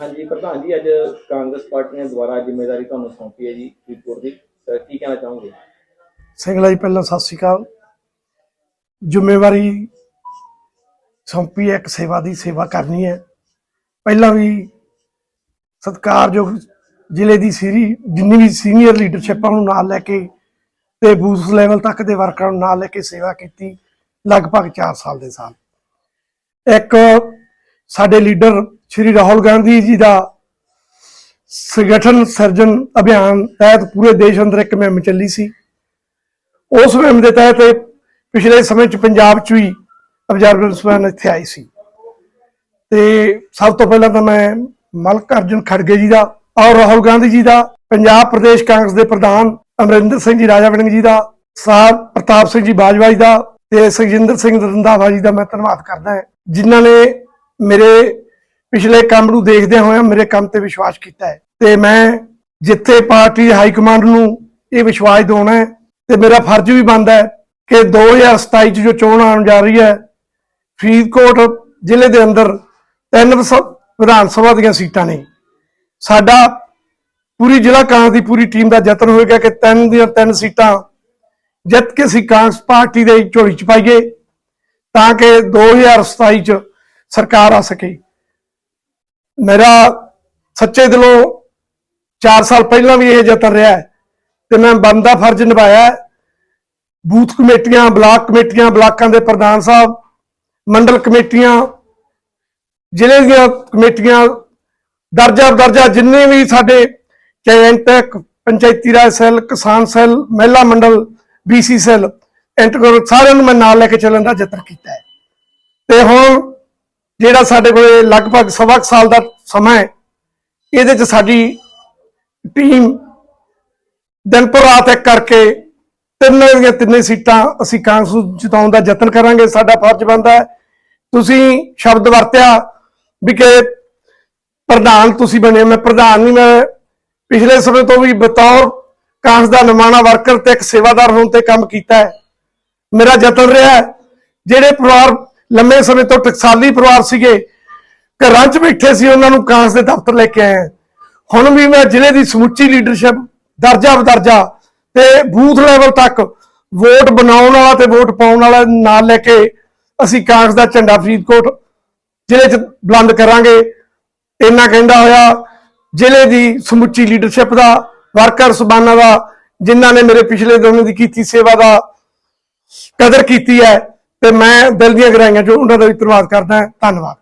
ਹਾਂਜੀ, ਪ੍ਰਧਾਨ ਜੀ, ਅੱਜ ਕਾਂਗਰਸ ਪਾਰਟੀ ਨੇ ਦੁਬਾਰਾ ਜ਼ਿੰਮੇਵਾਰੀ ਤੁਹਾਨੂੰ ਸੌਂਪੀ ਹੈ ਜੀ, ਫਰੀਦਕੋਟ ਦੀ। ਤਾਂ ਕੀ ਕਹਿਣਾ ਚਾਹੋਗੇ? ਸਿੰਗਲਾ ਜੀ ਪਹਿਲਾਂ ਸਤਿ ਸ਼੍ਰੀ ਅਕਾਲ। ਜ਼ਿੰਮੇਵਾਰੀ ਸੌਂਪੀ ਹੈ, ਇੱਕ ਸੇਵਾ ਦੀ ਸੇਵਾ ਕਰਨੀ ਹੈ। ਪਹਿਲਾਂ ਵੀ ਸਤਿਕਾਰਯੋਗ ਜ਼ਿਲ੍ਹੇ ਦੀ ਸੀਰੀ, ਜਿੰਨੀ ਵੀ ਸੀਨੀਅਰ ਲੀਡਰਸ਼ਿਪਾਂ ਨੂੰ ਨਾਲ ਲੈ ਕੇ ਤੇ ਬੂਥ ਲੈਵਲ ਤੱਕ ਦੇ ਵਰਕਰਾਂ ਨੂੰ ਨਾਲ ਲੈ ਕੇ ਸੇਵਾ ਕੀਤੀ, ਲਗਭਗ 4 ਸਾਲ ਦੇ ਸਾਲ। ਇੱਕ ਸਾਡੇ ਲੀਡਰ ਸ਼੍ਰੀ ਰਾਹੁਲ ਗਾਂਧੀ ਜੀ ਦਾ ਸੰਗਠਨ ਸਿਰਜਣ ਅਭਿਆਨ ਤਹਿਤ ਪੂਰੇ ਦੇਸ਼ ਅੰਦਰ ਇੱਕ ਮੁਹਿੰਮ ਚੱਲੀ ਸੀ। ਉਸ ਮੁਹਿੰਮ ਦੇ ਤਹਿਤ ਪਿਛਲੇ ਸਮੇਂ ਚ ਪੰਜਾਬ ਚ ਵੀ ਅਬਜ਼ਰਵਰਸ ਵੈਨ ਇੱਥੇ ਆਈ ਸੀ। ਤੇ ਸਭ ਤੋਂ ਪਹਿਲਾਂ ਤਾਂ ਮੈਂ ਮਲਕ ਅਰਜੁਨ ਖੜਗੇ ਜੀ ਦਾ ਔਰ ਰਾਹੁਲ ਗਾਂਧੀ ਜੀ ਦਾ, ਪੰਜਾਬ ਪ੍ਰਦੇਸ਼ ਕਾਂਗਰਸ ਦੇ ਪ੍ਰਧਾਨ ਅਮਰਿੰਦਰ ਸਿੰਘ ਜੀ, ਰਾਜਾ ਵੜਿੰਗ ਜੀ ਦਾ ਸਾਹਿਬ ਪ੍ਰਤਾਪ ਸਿੰਘ ਜੀ ਬਾਜਵਾ ਜੀ ਦਾ ਤੇ ਸੁਖਜਿੰਦਰ ਸਿੰਘ ਰੰਧਾਵਾ ਜੀ ਦਾ ਮੈਂ ਧੰਨਵਾਦ ਕਰਦਾ ਹਾਂ। ਜਿਨ੍ਹਾਂ ਨੇ ਮੇਰੇ ਪਿਛਲੇ ਕੰਮ ਨੂੰ ਦੇਖਦੇ ਹੋਏ ਮੇਰੇ ਕੰਮ ਤੇ ਵਿਸ਼ਵਾਸ ਕੀਤਾ ਹੈ। ਤੇ ਮੈਂ ਜਿੱਥੇ ਪਾਰਟੀ ਹਾਈ ਕਮਾਂਡ ਨੂੰ ਇਹ ਵਿਸ਼ਵਾਸ ਦਿਵਾਉਣਾ ਹੈ, ਤੇ ਮੇਰਾ ਫਰਜ਼ ਵੀ ਬਣਦਾ ਹੈ ਕਿ 2027 ਚ ਜੋ ਚੋਣ ਆਉਣ ਜਾ ਰਹੀ ਹੈ, ਫਰੀਦਕੋਟ ਜ਼ਿਲ੍ਹੇ ਦੇ ਅੰਦਰ ਤਿੰਨ ਵਿਧਾਨ ਸਭਾ ਦੀਆਂ ਸੀਟਾਂ ਨੇ। ਸਾਡਾ ਪੂਰੀ ਜ਼ਿਲ੍ਹਾ ਕਾਂਗਰਸ ਦੀ ਪੂਰੀ ਟੀਮ ਦਾ ਯਤਨ ਹੋਏਗਾ ਕਿ ਤਿੰਨ ਦੀਆਂ ਤਿੰਨ ਸੀਟਾਂ ਜਿੱਤ ਕੇ ਅਸੀਂ ਕਾਂਗਰਸ ਪਾਰਟੀ ਦੇ ਝੋਲੀ ਚ ਪਾਈਏ, ਤਾਂ ਕਿ 2027 ਚ ਸਰਕਾਰ ਆ ਸਕੇ। ਮੇਰਾ ਸੱਚੇ ਦਿਲੋਂ 4 ਸਾਲ ਪਹਿਲਾਂ ਵੀ ਇਹ ਯਤਨ ਰਿਹਾ ਹੈ ਤੇ ਮੈਂ ਬੰਦਾ ਫਰਜ਼ ਨਿਭਾਇਆ ਬੂਥ ਕਮੇਟੀਆਂ, ਬਲਾਕ ਕਮੇਟੀਆਂ, ਬਲਾਕਾਂ ਦੇ ਪ੍ਰਧਾਨ ਸਾਹਿਬ, ਮੰਡਲ ਕਮੇਟੀਆਂ, ਜ਼ਿਲ੍ਹੇ ਦੀਆਂ ਕਮੇਟੀਆਂ, ਦਰਜਾ ਦਰਜਾ ਜਿੰਨੇ ਵੀ ਸਾਡੇ ਚਾਹੇ ਇੰਟੈਕ ਪੰਚਾਇਤੀ ਰਾਜ ਸੈੱਲ, ਕਿਸਾਨ ਸੈੱਲ, ਮਹਿਲਾ ਮੰਡਲ ਬੀਸੀ ਸੈੱਲ ਇੰਟਰ ਸਾਰਿਆਂ ਨੂੰ ਮੈਂ ਨਾਲ ਲੈ ਕੇ ਚੱਲਣ ਦਾ ਯਤਨ ਕੀਤਾ ਹੈ। ਤੇ ਹੁਣ ਜਿਹੜਾ ਸਾਡੇ ਕੋਲੇ ਲਗਭਗ ਸਵਾ ਕੁ ਸਾਲ ਦਾ ਸਮਾਂ ਹੈ, ਇਹਦੇ ਚ ਸਾਡੀ ਟੀਮ ਦਿਨ ਪਰ ਰਾਤ ਇੱਕ ਕਰਕੇ ਤਿੰਨਾਂ ਦੀਆਂ ਤਿੰਨੇ ਸੀਟਾਂ ਅਸੀਂ ਕਾਂਗਰਸ ਨੂੰ ਜਿਤਾਉਣ ਦਾ ਯਤਨ ਕਰਾਂਗੇ। ਸਾਡਾ ਫਰਜ਼ ਬਣਦਾ ਹੈ। ਤੁਸੀਂ ਸ਼ਬਦ ਵਰਤਿਆ ਵੀ ਕਿ ਪ੍ਰਧਾਨ ਤੁਸੀਂ ਬਣੇ ਮੈਂ ਪ੍ਰਧਾਨ ਨਹੀਂ, ਮੈਂ ਪਿਛਲੇ ਸਮੇਂ ਤੋਂ ਵੀ ਬਤੌਰ ਕਾਂਗਰਸ ਦਾ ਨਿਮਾਣਾ ਵਰਕਰ ਤੇ ਇੱਕ ਸੇਵਾਦਾਰ ਹੋਣ ਤੇ ਕੰਮ ਕੀਤਾ ਹੈ। ਮੇਰਾ ਯਤਨ ਰਿਹਾ ਜਿਹੜੇ ਪਰਿਵਾਰ ਲੰਮੇ ਸਮੇਂ ਤੋਂ ਟਕਸਾਲੀ ਪਰਿਵਾਰ ਸੀਗੇ, ਘਰਾਂ 'ਚ ਬੈਠੇ ਸੀ, ਉਹਨਾਂ ਨੂੰ ਕਾਂਗਰਸ ਦੇ ਦਫ਼ਤਰ ਲੈ ਕੇ ਆਏ ਹਾਂ। ਹੁਣ ਵੀ ਮੈਂ ਜ਼ਿਲ੍ਹੇ ਦੀ ਸਮੁੱਚੀ ਲੀਡਰਸ਼ਿਪ ਦਰਜਾ ਬਦਰਜਾ ਤੇ ਬੂਥ ਲੈਵਲ ਤੱਕ ਵੋਟ ਬਣਾਉਣ ਵਾਲਾ ਤੇ ਵੋਟ ਪਾਉਣ ਵਾਲਾ ਨਾਲ ਲੈ ਕੇ ਅਸੀਂ ਕਾਂਗਰਸ ਦਾ ਝੰਡਾ ਫਰੀਦਕੋਟ ਜ਼ਿਲ੍ਹੇ 'ਚ ਬੁਲੰਦ ਕਰਾਂਗੇ ਇੰਨਾ ਕਹਿੰਦਾ ਹੋਇਆ, ਜ਼ਿਲ੍ਹੇ ਦੀ ਸਮੁੱਚੀ ਲੀਡਰਸ਼ਿਪ ਦਾ, ਵਰਕਰ ਸੁਬਾਨਾ ਦਾ, ਜਿਨ੍ਹਾਂ ਨੇ ਮੇਰੇ ਪਿਛਲੇ ਦਿਨਾਂ ਦੀ ਕੀਤੀ ਸੇਵਾ ਦਾ ਕਦਰ ਕੀਤੀ ਹੈ ਤੇ ਮੈਂ ਦਿਲ ਦੀਆਂ ਗਹਿਰਾਈਆਂ 'ਚੋਂ ਉਹਨਾਂ ਦਾ ਵੀ ਧੰਨਵਾਦ ਕਰਦਾ ਧੰਨਵਾਦ।